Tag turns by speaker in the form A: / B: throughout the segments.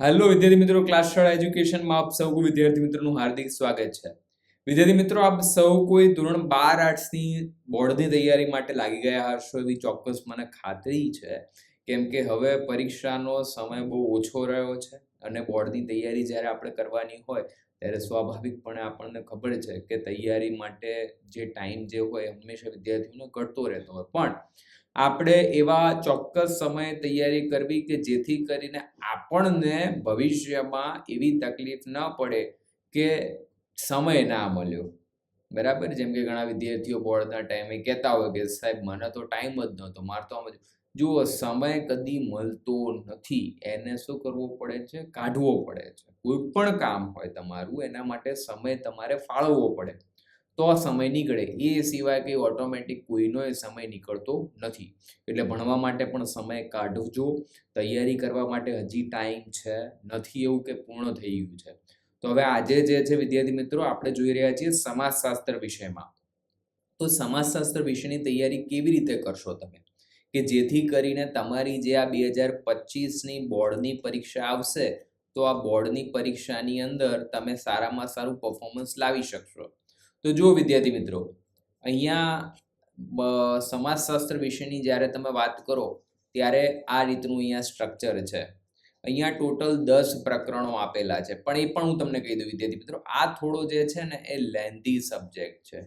A: Hello વિદ્યાર્થી મિત્રો. Class શાળા એજ્યુકેશનમાં આપ સૌ વિદ્યાર્થી મિત્રોનું હાર્દિક સ્વાગત છે. વિદ્યાર્થી મિત્રો, આપ સૌ કોઈ ધોરણ બાર આર્ટ્સની બોર્ડની તૈયારી માટે લાગી ગયા હશો એવી ચોક્કસ મને ખાતરી છે. કેમ કે હવે પરીક્ષાનો સમય બહુ ઓછો રહ્યો છે અને બોર્ડની તૈયારી જ્યારે આપણે કરવાની હોય ત્યારે સ્વાભાવિકપણે આપણને ખબર છે કે તૈયારી માટે જે ટાઈમ જે હોય હંમેશા વિદ્યાર્થીઓને ઘટતો રહેતો હોય. પણ આપણે એવા ચોક્કસ સમયે તૈયારી કરવી કે જેથી કરીને આપણને ભવિષ્યમાં એવી તકલીફ ન પડે કે સમય ના મળ્યો. બરાબર? જેમ કે ઘણા વિદ્યાર્થીઓ બોર્ડના ટાઈમે કહેતા હોય કે સાહેબ, મને તો ટાઈમ જ નહોતો, મારે તો આમ જ સમય કદી મળતો નથી. એને શું કરવો પડે છે? કાઢવો પડે છે. કોઈ પણ કામ હોય તમારું, એના માટે સમય તમારે ફાળવવો પડે. તો આ સમય નીકળે. એ સિવાય કંઈ ઓટોમેટિક કોઈનો એ સમય નીકળતો નથી. એટલે ભણવા માટે પણ સમય કાઢજો. તૈયારી કરવા માટે હજી ટાઈમ છે. નથી એવું કે પૂર્ણ થઈ ગયું છે. તો હવે આજે જે છે, વિદ્યાર્થી મિત્રો, આપણે જોઈ રહ્યા છીએ સમાજશાસ્ત્ર વિષયમાં. તો સમાજશાસ્ત્ર વિષયની તૈયારી કેવી રીતે કરશો તમે? કે જેથી કરીને તમારી જે આ બે હજાર પચીસની બોર્ડની પરીક્ષા આવશે, તો આ બોર્ડની પરીક્ષાની અંદર તમે સારામાં સારું પરફોર્મન્સ લાવી શકશો. તો જુઓ વિદ્યાર્થી મિત્રો, અહીંયા સમાજશાસ્ત્ર વિશેની જ્યારે તમે વાત કરો, ત્યારે આ રીતનું અહીંયા સ્ટ્રક્ચર છે. અહીંયા ટોટલ દસ પ્રકરણો આપેલા છે. પણ એ પણ હું તમને કહી દઉં વિદ્યાર્થી મિત્રો, આ થોડો જે છે ને, એ લેન્ધી સબ્જેક્ટ છે.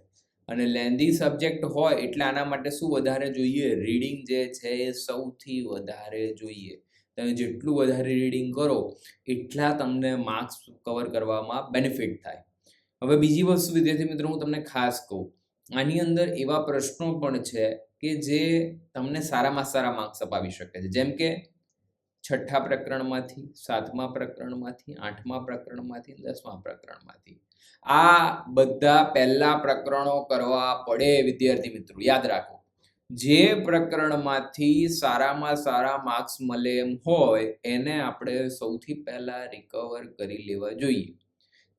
A: અને લેન્ધી સબ્જેક્ટ હોય એટલે આના માટે શું વધારે જોઈએ? રીડિંગ જે છે એ સૌથી વધારે જોઈએ. તમે જેટલું વધારે રીડિંગ કરો, એટલા તમને માર્ક્સ કવર કરવામાં બેનિફિટ થાય. હવે બીજી વસ્તુ, વિદ્યાર્થી મિત્રો, હું તમને ખાસ કહું. આની અંદર એવા પ્રશ્નો પણ છે કે જે તમને સારામાં સારા માર્ક્સ અપાવી શકે છે. જેમ કે છઠ્ઠા પ્રકરણમાંથી, સાતમા પ્રકરણમાંથી, આઠમા પ્રકરણમાંથી દસમા પ્રકરણમાંથી. આ બધા પહેલા પ્રકરણો કરવા પડે વિદ્યાર્થી મિત્રો, યાદ રાખો. જે પ્રકરણમાંથી સારામાં સારા માર્ક્સ મળે એમ હોય, એને આપણે સૌથી પહેલા રિકવર કરી લેવા જોઈએ.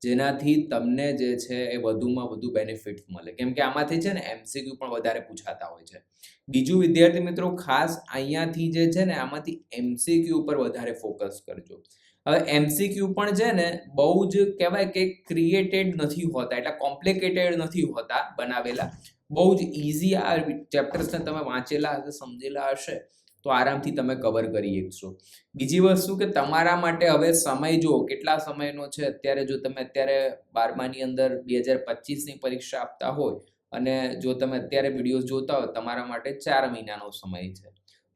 A: જેનાથી તમને જે છે એ વધુમાં વધુ બેનિફિટ મળે. કેમ કે આમાંથી છે ને એમસીક્યુ પણ વધારે પૂછાતા હોય છે. બીજું વિદ્યાર્થી મિત્રો ખાસ અહીંયાથી જે છે ને આમાંથી એમસીક્યુ ઉપર વધારે ફોકસ કરજો. હવે એમસીક્યુ પણ છે ને બહુ જ કહેવાય કે ક્રિએટેડ નથી હોતા, એટલે કોમ્પ્લિકેટેડ નથી હોતા બનાવેલા. બહુ જ ઇઝી આ ચેપ્ટર્સને તમે વાંચેલા હશે, સમજેલા હશે. તો આરામથી તમે કવર કરી શકશો. બીજી વસ્તુ કે તમારા માટે હવે સમય જો કેટલા સમયનો છે? અત્યારે જો તમે અત્યારે બારમાની અંદર બે હજાર પચીસની પરીક્ષા આપતા હોય અને જો તમે અત્યારે વીડિયો જોતા હોય, તમારા માટે ચાર મહિનાનો સમય છે.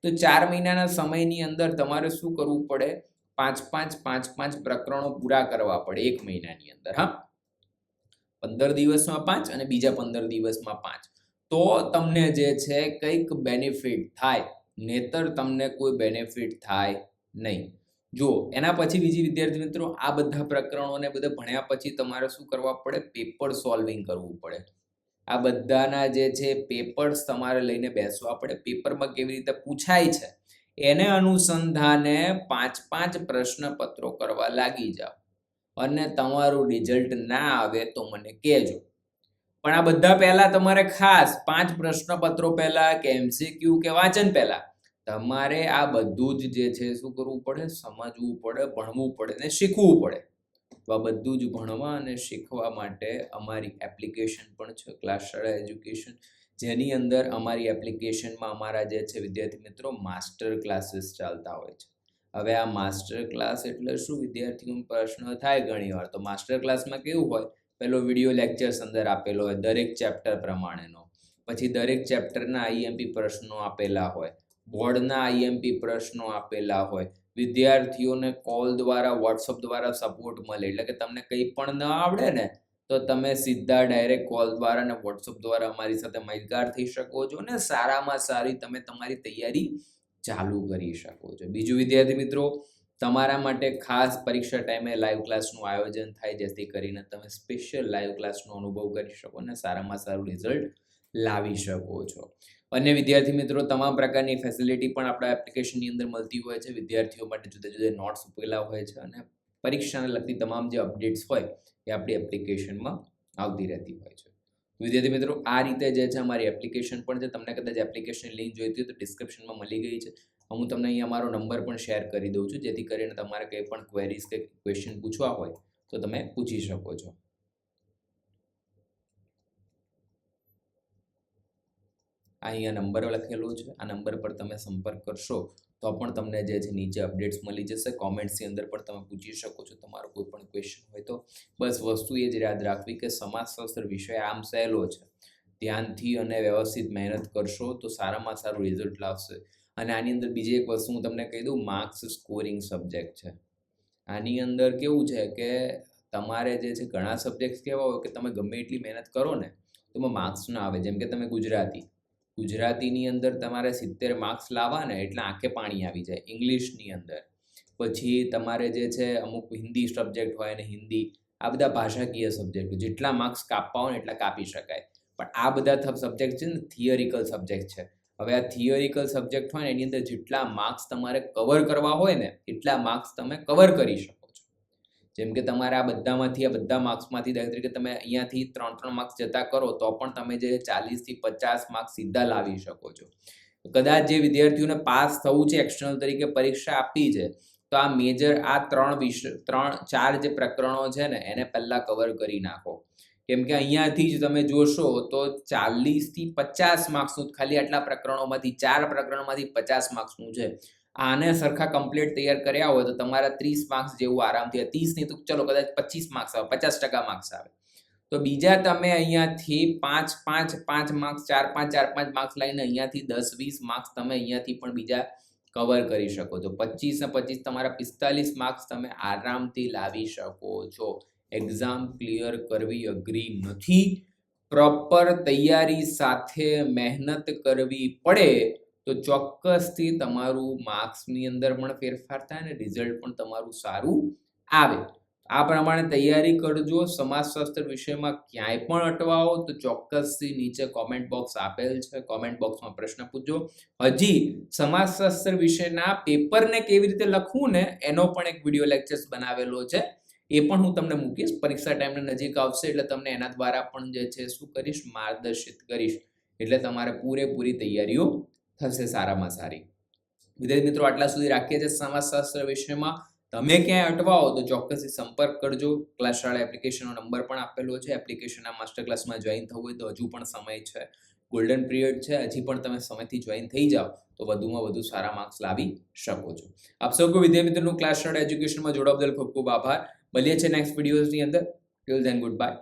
A: તો ચાર મહિનાના સમયની અંદર તમારે શું કરવું પડે? પાંચ પાંચ પાંચ પાંચ પ્રકરણો પૂરા કરવા પડે એક મહિનાની અંદર, હા? પંદર દિવસમાં પાંચ અને બીજા પંદર દિવસમાં પાંચ. તો તમને જે છે, કંઈક બેનિફિટ થાય. નેતર તમને કોઈ બેનિફિટ થાય નહીં. જો એના પછી બીજી વિદ્યાર્થી મિત્રો, આ બધા પ્રકરણોને બધા ભણ્યા પછી તમારે શું કરવા પડે? પેપર સોલ્વિંગ કરવું પડે. આ બધાના જે છે પેપર્સ તમારે લઈને બેસવા પડે. પેપરમાં કેવી રીતે પૂછાય છે? એને અનુસંધાને પાંચ પાંચ પ્રશ્નપત્રો કરવા લાગી જાઓ. અને તમારું રિઝલ્ટ ના આવે તો મને કહેજો. પણ આ બધા પહેલા તમારે ખાસ પાંચ પ્રશ્નપત્રો પહેલા કે એમસીક્યુ કે વાંચન પહેલા. તમારે આ બધું જ જે છે શું કરવું પડે? સમજવું પડે, ભણવું પડે ને શીખવું પડે. તો આ બધું જ ભણવા અને શીખવા માટે અમારી એપ્લિકેશન પણ છે ક્લાસ શાળા એજ્યુકેશન જેની અંદર અમારી એપ્લિકેશનમાં અમારા જે છે વિદ્યાર્થી મિત્રો માસ્ટર ક્લાસીસ ચાલતા હોય છે. હવે આ માસ્ટર ક્લાસ એટલે શું? વિદ્યાર્થીઓનો પ્રશ્ન થાય ઘણીવાર. તો માસ્ટર ક્લાસમાં કેવું હોય? પેલો વીડિયો લેક્ચર્સ અંદર આપેલો હોય, દરેક ચેપ્ટર પ્રમાણેનો. પછી દરેક ચેપ્ટરના આઈએમપી પ્રશ્નો આપેલા હોય બોર્ડના આઈએમપી પ્રશ્નો આપેલા હોય, વિદ્યાર્થીઓને કોલ દ્વારા વોટ્સઅપ દ્વારા સપોર્ટ મળે. એટલે કે તમને કંઈ પણ ન આવડે ને, તો તમે સીધા ડાયરેક્ટ કોલ દ્વારા અને વોટ્સઅપ દ્વારા અમારી સાથે માહિતગાર થઈ શકો છો અને સારામાં સારી તમે તમારી તૈયારી ચાલુ કરી શકો છો. બીજું વિદ્યાર્થી મિત્રો તમારા માટે ખાસ પરીક્ષા ટાઈમે લાઈવ ક્લાસનું આયોજન થાય જેથી કરીને તમે સ્પેશિયલ લાઈવ ક્લાસનો અનુભવ કરી શકો અને સારામાં સારું રિઝલ્ટ લાવી શકો છો. અન્ય વિદ્યાર્થી મિત્રો, તમામ પ્રકારની ફેસિલિટી પણ આપણા એપ્લિકેશનની અંદર મળતી હોય છે. વિદ્યાર્થીઓ માટે જુદા જુદા નોટ્સ ઉપેલા હોય છે અને પરીક્ષાને લગતી તમામ જે અપડેટ્સ હોય એ આપણી એપ્લિકેશનમાં આવતી રહેતી હોય છે. વિદ્યાર્થી મિત્રો, આ રીતે જે છે અમારી એપ્લિકેશન પણ છે. તમને કદાચ એપ્લિકેશન લિંક જોઈતી હોય તો ડિસ્ક્રિપ્શનમાં મળી ગઈ છે. હું તમને અહીંયા મારો નંબર પણ શેર કરી દઉં છું, જેથી કરીને તમારે કંઈ પણ ક્વેરીઝ કે ક્વેશ્ચન પૂછવા હોય તો તમે પૂછી શકો છો. આ અહીંયા નંબર લખેલો છે. આ નંબર પર તમે સંપર્ક કરશો તો પણ તમને જે છે નીચે અપડેટ્સ મળી જશે. કોમેન્ટ્સની અંદર પણ તમે પૂછી શકો છો તમારો કોઈ પણ ક્વેશ્ચન હોય તો. બસ વસ્તુ એ જ યાદ રાખવી કે સમાજશાસ્ત્ર વિષય આમ સહેલો છે. ધ્યાનથી અને વ્યવસ્થિત મહેનત કરશો તો સારામાં સારું રિઝલ્ટ લાવશે. અને આની અંદર બીજી એક વસ્તુ હું તમને કહી દઉં માર્ક્સ સ્કોરિંગ સબ્જેક્ટ છે. આની અંદર કેવું છે કે તમારે જે છે ઘણા સબ્જેક્ટ્સ કેવા હોય કે તમે ગમે એટલી મહેનત કરો ને, તો એમાં માર્ક્સ ના આવે. જેમ કે તમે ગુજરાતી. ગુજરાતીની અંદર તમારે સિત્તેર માર્ક્સ લાવવા ને એટલે આંખે પાણી આવી જાય ઇંગ્લિશની અંદર. પછી તમારે જે છે અમુક હિન્દી સબ્જેક્ટ હોય ને હિન્દી, આ બધા ભાષાકીય સબ્જેક્ટ જેટલા માર્ક્સ કાપવા હોય ને એટલા કાપી શકાય. પણ આ બધા સબ્જેક્ટ છે ને થિયરિકલ સબ્જેક્ટ છે. હવે આ થિયરિકલ સબ્જેક્ટ હોય ને, એની અંદર જેટલા માર્ક્સ તમારે કવર કરવા હોય ને, એટલા માર્ક્સ તમે કવર કરી શકો છો. જેમ કે તમારે આ બધામાંથી, આ બધા માર્ક્સમાંથી દાખલા તરીકે તમે અહીંયાથી ત્રણ ત્રણ માર્ક્સ જતા કરો, તો પણ તમે જે ચાલીસથી પચાસ માર્ક્સ સીધા લાવી શકો છો. કદાચ જે વિદ્યાર્થીઓને પાસ થવું છે એક્સટર્નલ તરીકે પરીક્ષા આપી છે, તો આ મેજર આ ત્રણ વિષય ત્રણ ચાર જે પ્રકરણો છે ને, એને પહેલાં કવર કરી નાખો. કેમ કે અહીંયાથી જ તમે જોશો તો ચાલીસથી પચાસ માર્ક્સનું ખાલી આટલા પ્રકરણોમાંથી, ચાર પ્રકરણોમાંથી પચાસ માર્ક્સનું છે. આને સરખા કમ્પ્લીટ તૈયાર કર્યા હોય તો તમારા ત્રીસ માર્ક્સ જેવું આરામથી ત્રીસ નહીં તો ચલો કદાચ પચીસ માર્ક્સ આવે, પચાસ ટકા માર્ક્સ આવે. તો બીજા તમે અહીંયાથી પાંચ પાંચ પાંચ માર્ક્સ ચાર, પાંચ ચાર, પાંચ માર્ક્સ લઈને અહીંયાથી દસ, વીસ માર્ક્સ તમે અહીંયાથી પણ બીજા કવર કરી શકો છો. પચીસ ને પચીસ તમારા પિસ્તાલીસ માર્ક્સ તમે આરામથી લાવી શકો છો. એક્ઝામ ક્લિયર કરવી અઘરી નથી. પ્રોપર તૈયારી સાથે મહેનત કરવી પડે તો ચોક્કસથી તમારું માર્ક્સની અંદર પણ ફેરફાર થાય અને રિઝલ્ટ પણ તમારું સારું આવે. આ પ્રમાણે તૈયારી કરજો. સમાજશાસ્ત્ર વિષયમાં ક્યાંય પણ અટવાઓ તો ચોક્કસથી નીચે કોમેન્ટ બોક્સ આપેલ છે. કોમેન્ટ બોક્સમાં પ્રશ્ન પૂછજો. હજી સમાજશાસ્ત્ર વિષયના પેપરને કેવી રીતે લખવું ને એનો પણ એક વીડિયો લેક્ચર્સ બનાવેલો છે. એ પણ હું તમને મૂકીશ. પરીક્ષા ટાઈમને નજીક આવશે એટલે તમને એના દ્વારા પણ જે છે શું કરીશ? માર્ગદર્શિત કરીશ. એટલે તમારે પૂરેપૂરી તૈયારીઓ થશે સારામાં સારી. વિદ્યાર્થી મિત્રો, આટલા સુધી રાખીએ છીએ સમાજશાસ્ત્ર વિષયમાં. તમે ક્યાંય અટવાઓ તો ચોક્કસથી સંપર્ક કરજો. ક્લાસ શાળા એપ્લિકેશનનો નંબર પણ આપેલો છે. એપ્લિકેશનના માસ્ટર ક્લાસમાં જોઈન થવું હોય તો હજુ પણ સમય છે. ગોલ્ડન પિરિયડ છે. હજી પણ તમે સમયથી જોઈન થઈ જાઓ તો વધુમાં વધુ સારા માર્ક્સ લાવી શકો છો. આપ સૌ કોઈ વિદ્યાર્થી મિત્રોનું ક્લાસ એજ્યુકેશનમાં જોડાવા બદલ ખૂબ ખૂબ આભાર. મળીએ છીએ નેક્સ્ટ વિડીયોઝની અંદર. Till then good bye